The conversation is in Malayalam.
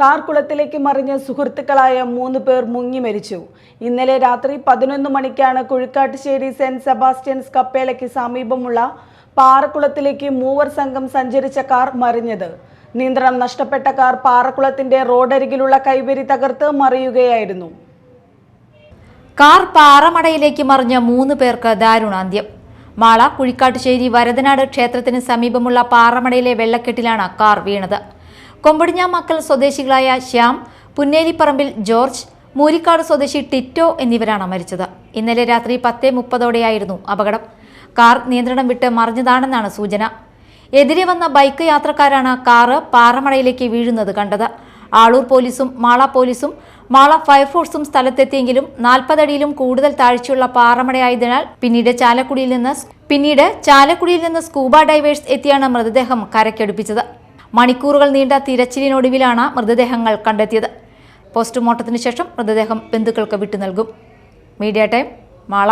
കാർ കുളത്തിലേക്ക് മറിഞ്ഞ് സുഹൃത്തുക്കളായ മൂന്ന് പേർ മുങ്ങി മരിച്ചു. ഇന്നലെ രാത്രി പതിനൊന്ന് മണിക്കാണ് കുഴിക്കാട്ടുശ്ശേരി സെന്റ് സെബാസ്റ്റ്യൻസ് കപ്പേലയ്ക്ക് സമീപമുള്ള പാറക്കുളത്തിലേക്ക് മൂവർ സംഘം സഞ്ചരിച്ച കാർ മറിഞ്ഞത്. നിയന്ത്രണം നഷ്ടപ്പെട്ട കാർ പാറക്കുളത്തിന്റെ റോഡരികിലുള്ള കൈവരി തകർത്ത് മറിയുകയായിരുന്നു. കാർ പാറമടയിലേക്ക് മറിഞ്ഞ മൂന്ന് പേർക്ക് ദാരുണാന്ത്യം. മാള കുഴിക്കാട്ടുശ്ശേരി വരദനാട് ക്ഷേത്രത്തിന് സമീപമുള്ള പാറമടയിലെ വെള്ളക്കെട്ടിലാണ് കാർ വീണത്. കൊമ്പടിഞ്ഞാമക്കൽ സ്വദേശികളായ ശ്യാം പുന്നേലിപ്പറമ്പിൽ ജോർജ് മൂരിക്കാട് സ്വദേശി ടിറ്റോ എന്നിവരാണ് മരിച്ചത്. ഇന്നലെ രാത്രി പത്തേ മുപ്പതോടെയായിരുന്നു അപകടം. കാർ നിയന്ത്രണം വിട്ട് മറിഞ്ഞതാണെന്നാണ് സൂചന. എതിരെ വന്ന ബൈക്ക് യാത്രക്കാരാണ് കാറ് പാറമടയിലേക്ക് വീഴുന്നത് കണ്ടത്. ആളൂർ പോലീസും മാള പോലീസും മാള ഫയർഫോഴ്സും സ്ഥലത്തെത്തിയെങ്കിലും നാൽപ്പതടിയിലും കൂടുതൽ താഴ്ചയുള്ള പാറമടയായതിനാൽ പിന്നീട് ചാലക്കുടിയിൽ നിന്ന് പിന്നീട് ചാലക്കുടിയിൽ നിന്ന് സ്കൂബ ഡൈവേഴ്സ് എത്തിയാണ് മൃതദേഹം കരയ്ക്കടുപ്പിച്ചത്. മണിക്കൂറുകൾ നീണ്ട തിരച്ചിലിനൊടുവിലാണ് മൃതദേഹങ്ങൾ കണ്ടെത്തിയത്. പോസ്റ്റ്മോർട്ടത്തിന് ശേഷം മൃതദേഹം ബന്ധുക്കൾക്ക് വിട്ടു നൽകും മീഡിയ ടൈം മാള.